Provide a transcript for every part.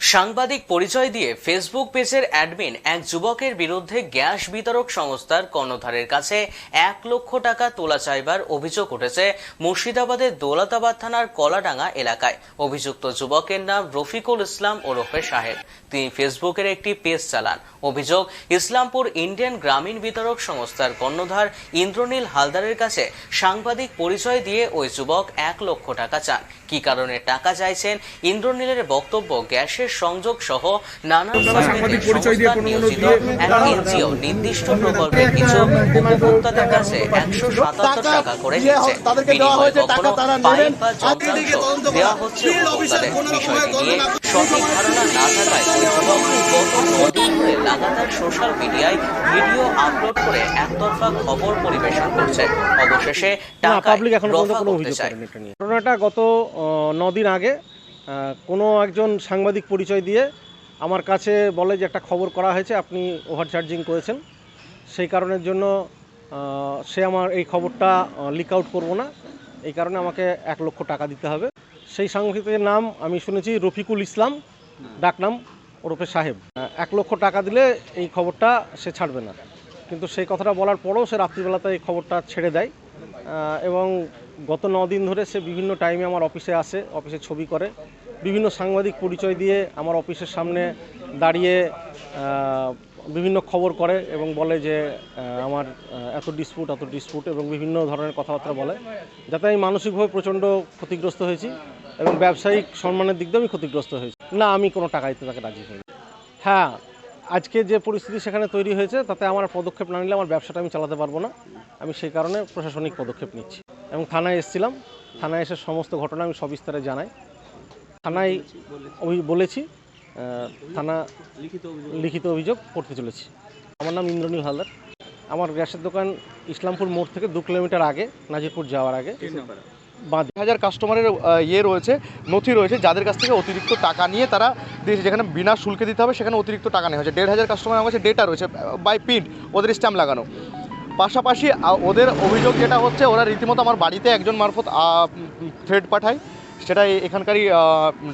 সাংবাদিক পরিচয় দিয়ে ফেসবুক পেজের অ্যাডমিন এক যুবকের বিরুদ্ধে গ্যাস বিতরক সংস্থার কর্ণধারের কাছে এক লক্ষ টাকা তোলা চাইবার অভিযোগ উঠেছে মুর্শিদাবাদের দৌলতাবাদ থানার কলাডাঙ্গা এলাকায়। অভিযুক্ত যুবকের নাম রফিকুল ইসলাম ওরফে সাহেব তিনি ফেসবুকের একটি পেজ চালান। অভিযোগ, ইসলামপুর ইন্ডিয়ান গ্রামীণ বিতরক সংস্থার কর্ণধার ইন্দ্রনীল হালদারের কাছে সাংবাদিক পরিচয় দিয়ে ওই যুবক এক লক্ষ টাকা চান। কি কারণে টাকা চাইছেন? ইন্দ্রনীলের বক্তব্য গ্যাসের সংযোগ সহ এনজিও নির্দিষ্ট প্রকল্পে কিছু উপভোক্তাদের কাছে একশো সাতাত্তর টাকা করে নিচ্ছে। বিনিময়ে কখনো পাইপ বা যন্ত্রাংশ দেওয়া হচ্ছে উপভোক্তাদের বিষয়টি নিয়ে সঠিক ধারণা না থাকায় গত ধরে লাগাতার সোশ্যাল মিডিয়ায় ভিডিও আপলোড করে একতরফা খবর পরিবেশন করছে। অবশেষে না টাকা পাবলিক এখনও পর্যন্ত রফা কোনো করতে অভিযোগ করেনি ঘটনাটা গত দিন আগে কোনো একজন সাংবাদিক পরিচয় দিয়ে আমার কাছে বলে যে একটা খবর করা হয়েছে, আপনি ওভার চার্জিং করেছেন। সেই কারণের জন্য সে আমার এই খবরটা লিক আউট করব না। এই কারণে আমাকে এক লক্ষ টাকা দিতে হবে। সেই সাংবাদিকের নাম আমি শুনেছি, রফিকুল ইসলাম ডাকনাম ওরফে সাহেব। এক লক্ষ টাকা দিলে এই খবরটা সে ছাড়বে না। কিন্তু সেই কথাটা বলার পরেও সে রাত্রিবেলাতে এই খবরটা ছেড়ে দেয়। এবং গত দিন ধরে সে বিভিন্ন টাইমে আমার অফিসে আসে অফিসে ছবি করে। বিভিন্ন সাংবাদিক পরিচয় দিয়ে আমার অফিসের সামনে দাঁড়িয়ে বিভিন্ন খবর করে এবং বলে যে আমার এত ডিসপুট এত ডিসপুট এবং বিভিন্ন ধরনের কথাবার্তা বলে। যাতে আমি মানসিকভাবে প্রচণ্ড ক্ষতিগ্রস্ত হয়েছি এবং ব্যবসায়িক সম্মানের দিক দিয়ে আমি ক্ষতিগ্রস্ত হয়েছি। না, আমি কোনো টাকা দিতে তাকে রাজি হইনি। হ্যাঁ আজকে যে পরিস্থিতি সেখানে তৈরি হয়েছে, তাতে আমার পদক্ষেপ না নিলে আমার ব্যবসাটা আমি চালাতে পারব না। আমি সেই কারণে প্রশাসনিক পদক্ষেপ নিচ্ছি। এবং থানায় এসেছিলাম। থানায় এসে সমস্ত ঘটনা আমি সবিস্তারে জানাই। থানায় অভি- বলেছি থানা লিখিত অভিযোগ করতে চলেছি। আমার নাম ইন্দ্রনীল হালদার। আমার গ্যাসের দোকান ইসলামপুর মোড় থেকে দু কিলোমিটার আগে, নাজিরপুর যাওয়ার আগে। বাঁ। হাজার কাস্টমারের ইয়ে রয়েছে, নথি রয়েছে, যাদের কাছ থেকে অতিরিক্ত টাকা নিয়ে তারা দিয়েছে। যেখানে বিনা শুল্কে দিতে হবে, সেখানে অতিরিক্ত টাকা নেওয়া হয়েছে দেড় হাজার কাস্টমার আমার কাছে ডেটা রয়েছে বাই প্রিন্ট ওদের স্ট্যাম্প লাগানো। পাশাপাশি ওদের অভিযোগ যেটা হচ্ছে, ওরা রীতিমতো আমার বাড়িতে একজন মারফত থ্রেড পাঠায়। সেটা এখানকারই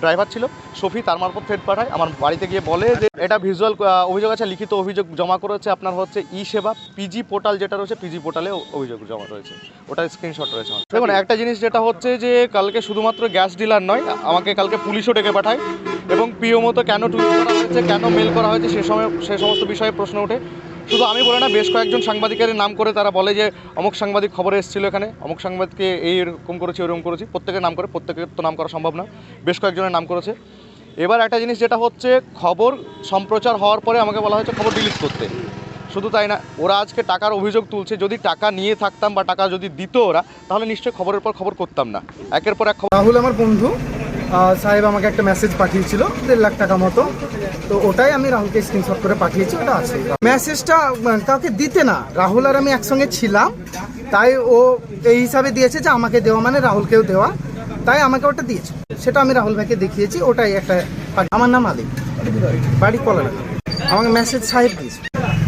ড্রাইভার ছিল সফি তার মারফত থ্রেড পাঠায়। আমার বাড়িতে গিয়ে বলে যে, এটা ভিজুয়াল অভিযোগ আছে, লিখিত অভিযোগ জমা করেছে, আপনার হচ্ছে ই সেবা পিজি পোর্টাল যেটা রয়েছে পিজি পোর্টালে অভিযোগ জমা রয়েছে। ওটার স্ক্রিনশট রয়েছে। দেখুন, একটা জিনিস যেটা হচ্ছে যে, কালকে শুধুমাত্র গ্যাস ডিলার নয় আমাকে কালকে পুলিশও ডেকে পাঠায় এবং পিও মতো কেন টুইট করা হয়েছে, কেন মেল করা হয়েছে, সে সময়, সে সমস্ত বিষয়ে প্রশ্ন ওঠে। শুধু আমি বলে না, বেশ কয়েকজন সাংবাদিকের নাম করে তারা বলে যে অমুক সাংবাদিক খবরে এসেছিল এখানে, অমুক সাংবাদিককে এই এরকম করেছি ওরকম করেছি, প্রত্যেকের নাম করে, প্রত্যেকের তো নাম করা সম্ভব না, বেশ কয়েকজনের নাম করেছে। এবার একটা জিনিস যেটা হচ্ছে, খবর সম্প্রচার হওয়ার পরে আমাকে বলা হয়েছে খবর ডিলিট করতে। শুধু তাই না, ওরা আজকে টাকার অভিযোগ তুলছে, যদি টাকা নিয়ে থাকতাম বা টাকা যদি দিত ওরা, তাহলে নিশ্চয়ই খবরের পর খবর করতাম না। একের পর এক খবর রাহুল আমার বন্ধু সাহেব আমাকে একটা মেসেজ পাঠিয়েছিল, দেড় লাখ টাকা মতো। তো ওটাই আমি রাহুলকে স্ক্রিনশট করে পাঠিয়েছি, ওটা আছে। মেসেজটা কাউকে দিতে না। রাহুল আর আমি একসঙ্গে ছিলাম, তাই ও এই হিসাবে দিয়েছে যে আমাকে দেওয়া মানে রাহুলকেও দেওয়া। তাই আমাকে ওটা দিয়েছে। সেটা আমি রাহুল ভাইকে দেখিয়েছি, ওটাই একটা আমার নাম আলিম বাড়ি কলার আমাকে মেসেজ সাহেব দিয়েছে।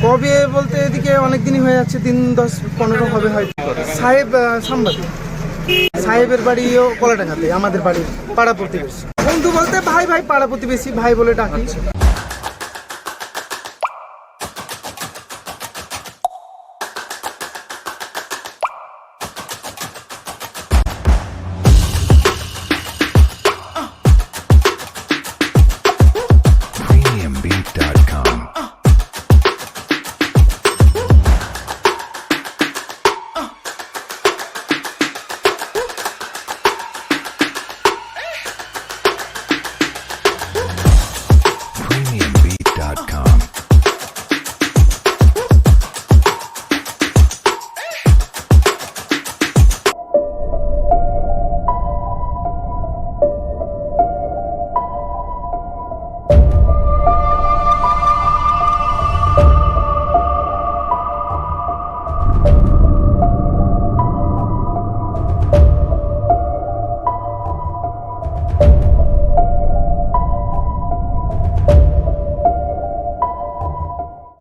কবে বলতে এদিকে অনেক দিনই হয়ে যাচ্ছে, দিন দশ পনেরো হবে হয়তো। সাহেব সাংবাদিক। সাহেবের বাড়িও কলাডাঙ্গাতে আমাদের বাড়ি পাড়া প্রতিবেশী। বন্ধু বলতে ভাই ভাই, পাড়া প্রতিবেশী, ভাই বলে ডাকি।